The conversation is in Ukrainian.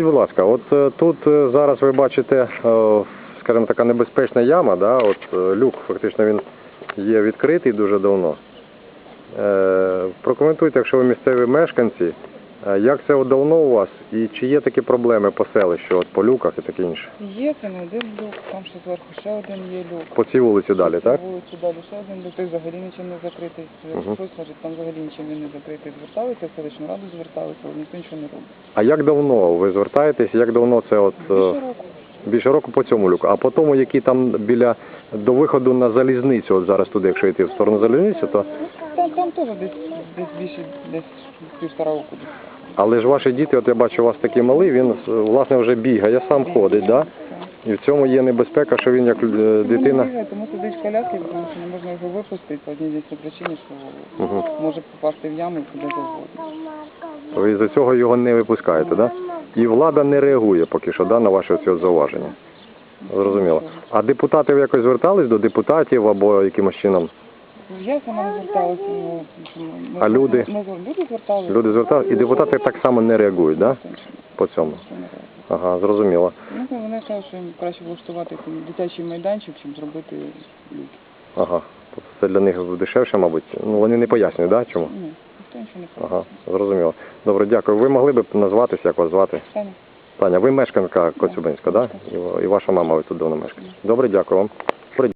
Будь ласка, от е, тут е, зараз ви бачите, е, скажімо, така небезпечна яма, да? от люк фактично він є відкритий дуже давно. Прокоментуйте, якщо ви місцеві мешканці, як це от давно у вас і чи є такі проблеми по селищу, от по люках і таке інше? Є, це не один люк, там ще зверху ще один є люк. По цій вулиці далі, так? Вулицю далі ще один люк, той взагалі нічим не закритий. Мгм. Щось, значить, там взагалі нічим він не закритий. Зверталися, в селищну раду зверталися, але ніхто нічого не робить. А як давно ви звертаєтесь, як давно це от е, Більше року. більше року по цьому люку? А по тому, які там біля до виходу на залізницю, от зараз туди, якщо йти в сторону залізниці, то Там, там теж десь, десь більше, десь півтора року. Але ж ваші діти, от я бачу, у вас такий малий, він власне вже бігає, сам ходить, да? І в цьому є небезпека, що він як е, Він дитина. бігає, тому сидить в коляскі, тому що не можна його випустити по одній дійсній причині, що Угу. може попасти в яму і куди завгодно. Ви за цього його не випускаєте, да? І влада не реагує поки що да, на ваші ці от зауваження. Зрозуміло. А депутати ви якось звертались до депутатів або якимось чином? Я сама не зверталася. ну, ми- А люди? Ми, люди зверталися. Люди звертались, і депутати так само не реагують, да? по цьому. Ага, зрозуміло. Ну, то вони кажуть, що їм краще влаштувати там дитячий майданчик, чим зробити люки. Ага. Тобто це для них дешевше, мабуть. Ну вони не пояснюють, да, чому? Ні, ніхто нічого не Ага, зрозуміло. Добре, дякую. Ви могли б назватися, як вас звати? Таня. Таня, ви мешканка Коцюбинська? Да? І, і ваша мама ви тут давно мешкає. Добре, дякую вам.